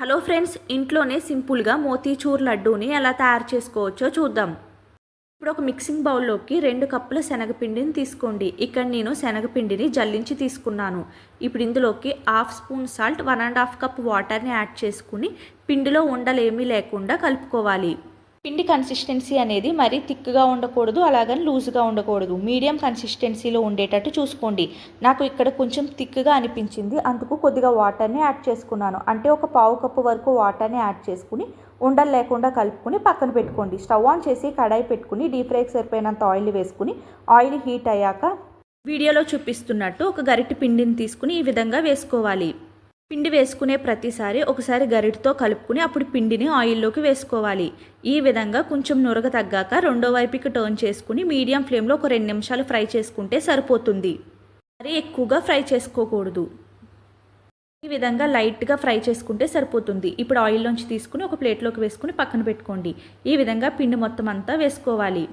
Hello friends ఇంట్లోనే సింపుల్గా మోతీచూర్ లడ్డూని ఎలా తయారు చేసుకోవచ్చో చూద్దాం. ఇప్పుడు ఒక మిక్సింగ్ బౌల్లోకి రెండు కప్పుల శనగపిండిని తీసుకోండి. ఇక్కడ నేను శనగపిండిని జల్లించి తీసుకున్నాను. ఇప్పుడు ఇందులోకి half spoon salt one and half cup వాటర్ని యాడ్ చేసుకుని పిండిలో ఉండలేమీ లేకుండా కలుపుకోవాలి. పిండి కన్సిస్టెన్సీ అనేది మరీ థిక్గా ఉండకూడదు అలాగని లూజ్గా ఉండకూడదు. మీడియం కన్సిస్టెన్సీలో ఉండేటట్టు చూసుకోండి. నాకు ఇక్కడ కొంచెం థిక్గా అనిపించింది అందుకు కొద్దిగా వాటర్ని యాడ్ చేసుకున్నాను. అంటే ఒక పావు కప్పు వరకు వాటర్ని యాడ్ చేసుకుని ఉండలు లేకుండా కలుపుకుని పక్కన పెట్టుకోండి. స్టవ్ ఆన్ చేసి కడాయి పెట్టుకుని డీప్ ఫ్రైకి సరిపోయినంత ఆయిల్ వేసుకుని ఆయిల్ హీట్ అయ్యాక వీడియోలో చూపిస్తున్నట్టు ఒక గరిటె పిండిని తీసుకుని ఈ విధంగా వేసుకోవాలి. పిండి వేసుకునే ప్రతిసారి ఒకసారి గరిటితో కలుపుకుని అప్పుడు పిండిని ఆయిల్లోకి వేసుకోవాలి. ఈ విధంగా కొంచెం నురగ తగ్గాక రెండో వైపుకి టర్న్ చేసుకుని మీడియం ఫ్లేమ్లో ఒక రెండు నిమిషాలు ఫ్రై చేసుకుంటే సరిపోతుంది. మరీ ఎక్కువగా ఫ్రై చేసుకోకూడదు. ఈ విధంగా లైట్గా ఫ్రై చేసుకుంటే సరిపోతుంది. ఇప్పుడు ఆయిల్లోంచి తీసుకుని ఒక ప్లేట్లోకి వేసుకుని పక్కన పెట్టుకోండి. ఈ విధంగా పిండి మొత్తం అంతా వేసుకోవాలి.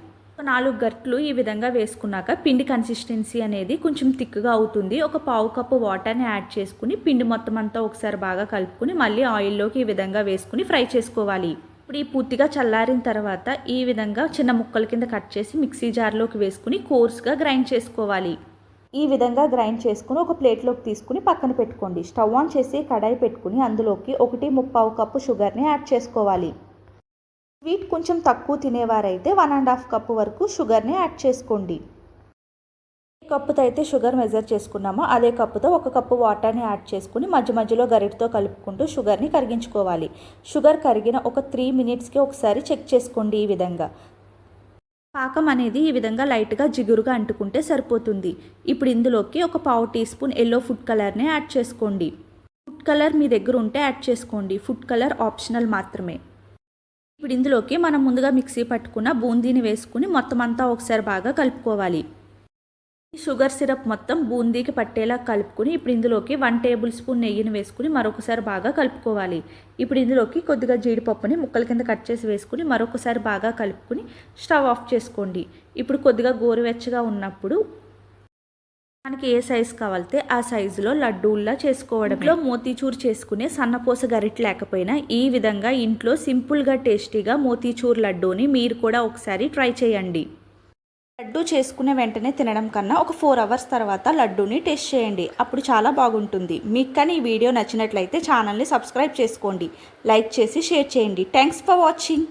నాలుగు గట్లు ఈ విధంగా వేసుకున్నాక పిండి కన్సిస్టెన్సీ అనేది కొంచెం థిక్గా అవుతుంది. ఒక పావు కప్పు వాటర్ని యాడ్ చేసుకుని పిండి మొత్తం అంతా ఒకసారి బాగా కలుపుకుని మళ్ళీ ఆయిల్లోకి ఈ విధంగా వేసుకుని ఫ్రై చేసుకోవాలి. ఇప్పుడు ఈ పూర్తిగా చల్లారిన తర్వాత ఈ విధంగా చిన్న ముక్కల కింద కట్ చేసి మిక్సీ జార్లోకి వేసుకుని కోర్స్గా గ్రైండ్ చేసుకోవాలి. ఈ విధంగా గ్రైండ్ చేసుకుని ఒక ప్లేట్లోకి తీసుకుని పక్కన పెట్టుకోండి. స్టవ్ ఆన్ చేసి కడాయి పెట్టుకుని అందులోకి ఒకటి ముప్పావు కప్పు షుగర్ని యాడ్ చేసుకోవాలి. స్వీట్ కొంచెం తక్కువ తినేవారైతే వన్ అండ్ హాఫ్ కప్పు వరకు షుగర్ని యాడ్ చేసుకోండి. ఏ కప్పుతో అయితే షుగర్ మెజర్ చేసుకున్నామో అదే కప్పుతో ఒక కప్పు వాటర్ని యాడ్ చేసుకుని మధ్య మధ్యలో గరిటతో కలుపుకుంటూ షుగర్ని కరిగించుకోవాలి. షుగర్ కరిగిన ఒక త్రీ మినిట్స్కి ఒకసారి చెక్ చేసుకోండి ఈ విధంగా. పాకం అనేది ఈ విధంగా లైట్గా జిగురుగా అంటుకుంటే సరిపోతుంది. ఇప్పుడు ఇందులోకి ఒక పావు టీ స్పూన్ ఎల్లో ఫుడ్ కలర్ని యాడ్ చేసుకోండి. ఫుడ్ కలర్ మీ దగ్గర ఉంటే యాడ్ చేసుకోండి. ఫుడ్ కలర్ ఆప్షనల్ మాత్రమే. ఇప్పుడు ఇందులోకి మనం ముందుగా మిక్సీ పట్టుకున్న బూందీని వేసుకుని మొత్తం అంతా ఒకసారి బాగా కలుపుకోవాలి. ఈ షుగర్ సిరప్ మొత్తం బూందీకి పట్టేలా కలుపుకుని ఇప్పుడు ఇందులోకి వన్ టేబుల్ స్పూన్ నెయ్యిని వేసుకుని మరొకసారి బాగా కలుపుకోవాలి. ఇప్పుడు ఇందులోకి కొద్దిగా జీడిపప్పుని ముక్కల కింద కట్ చేసి వేసుకుని మరొకసారి బాగా కలుపుకుని స్టవ్ ఆఫ్ చేసుకోండి. ఇప్పుడు కొద్దిగా గోరువెచ్చగా ఉన్నప్పుడు మనకి ఏ సైజు కావాలితే ఆ సైజులో లడ్డూల్లా చేసుకోవడంలో మోతీచూర్ చేసుకునే సన్నపూస గరిట లేకపోయినా ఈ విధంగా ఇంట్లో సింపుల్గా టేస్టీగా మోతీచూర్ లడ్డూని మీరు కూడా ఒకసారి ట్రై చేయండి. లడ్డు చేసుకునే వెంటనే తినడం కన్నా ఒక ఫోర్ అవర్స్ తర్వాత లడ్డూని టేస్ట్ చేయండి. అప్పుడు చాలా బాగుంటుంది. మీకు కానీ ఈ వీడియో నచ్చినట్లయితే ఛానల్ని సబ్స్క్రైబ్ చేసుకోండి. లైక్ చేసి షేర్ చేయండి. Thanks for watching